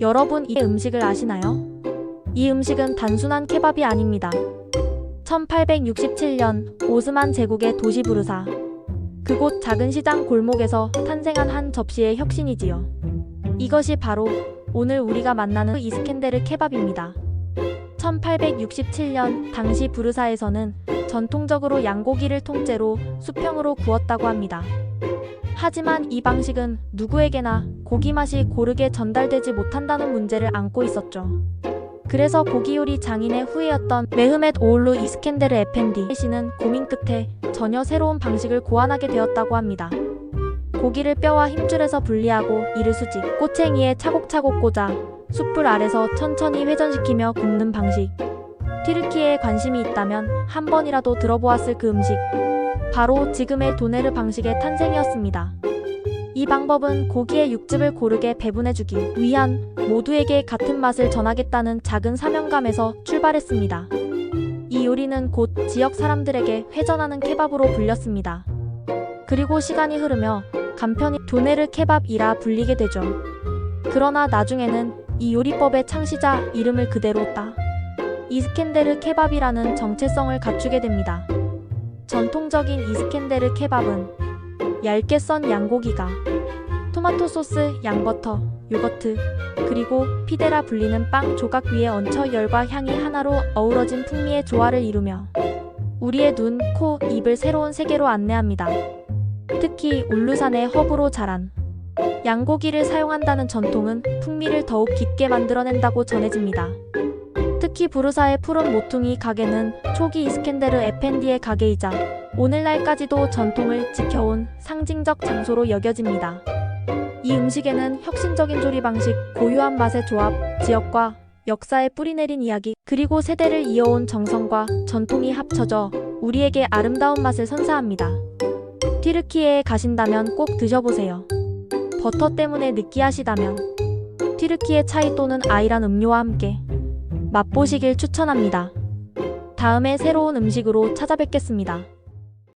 여러분 이 음식을 아시나요? 이 음식은 단순한 케밥이 아닙니다. 1867년 오스만 제국의 도시 부르사. 그곳 작은 시장 골목에서 탄생한 한 접시의 혁신이지요. 이것이 바로 오늘 우리가 만나는 이스켄데르 케밥입니다. 1867년 당시 부르사에서는 전통적으로 양고기를 통째로 수평으로 구웠다고 합니다. 하지만 이 방식은 누구에게나 고기 맛이 고르게 전달되지 못한다는 문제를 안고 있었죠. 그래서 고기 요리 장인의 후예였던 메흐멧 오울루 이스켄데르 에펜디 씨는 고민 끝에 전혀 새로운 방식을 고안하게 되었다고 합니다. 고기를 뼈와 힘줄에서 분리하고 이를 수직, 꼬챙이에 차곡차곡 꽂아 숯불 아래서 천천히 회전시키며 굽는 방식. 튀르키예에 관심이 있다면 한 번이라도 들어보았을 그 음식. 바로 지금의 도네르 방식의 탄생이었습니다. 이 방법은 고기의 육즙을 고르게 배분해주기 위한 모두에게 같은 맛을 전하겠다는 작은 사명감에서 출발했습니다. 이 요리는 곧 지역 사람들에게 회전하는 케밥으로 불렸습니다. 그리고 시간이 흐르며 간편히 도네르 케밥이라 불리게 되죠. 그러나 나중에는 이 요리법의 창시자 이름을 그대로 따 이스켄데르 케밥이라는 정체성을 갖추게 됩니다. 전통적인 이스켄데르 케밥은 얇게 썬 양고기가 토마토 소스, 양버터, 요거트, 그리고 피데라 불리는 빵 조각 위에 얹혀 열과 향이 하나로 어우러진 풍미의 조화를 이루며 우리의 눈, 코, 입을 새로운 세계로 안내합니다. 특히 울루산의 허브로 자란 양고기를 사용한다는 전통은 풍미를 더욱 깊게 만들어낸다고 전해집니다. 특히 부르사의 푸른 모퉁이 가게는 초기 이스켄데르 에펜디의 가게이자 오늘날까지도 전통을 지켜온 상징적 장소로 여겨집니다. 이 음식에는 혁신적인 조리 방식, 고유한 맛의 조합, 지역과 역사에 뿌리내린 이야기, 그리고 세대를 이어온 정성과 전통이 합쳐져 우리에게 아름다운 맛을 선사합니다. 튀르키예에 가신다면 꼭 드셔보세요. 버터 때문에 느끼하시다면 튀르키예 차이 또는 아이란 음료와 함께 맛보시길 추천합니다. 다음에 새로운 음식으로 찾아뵙겠습니다.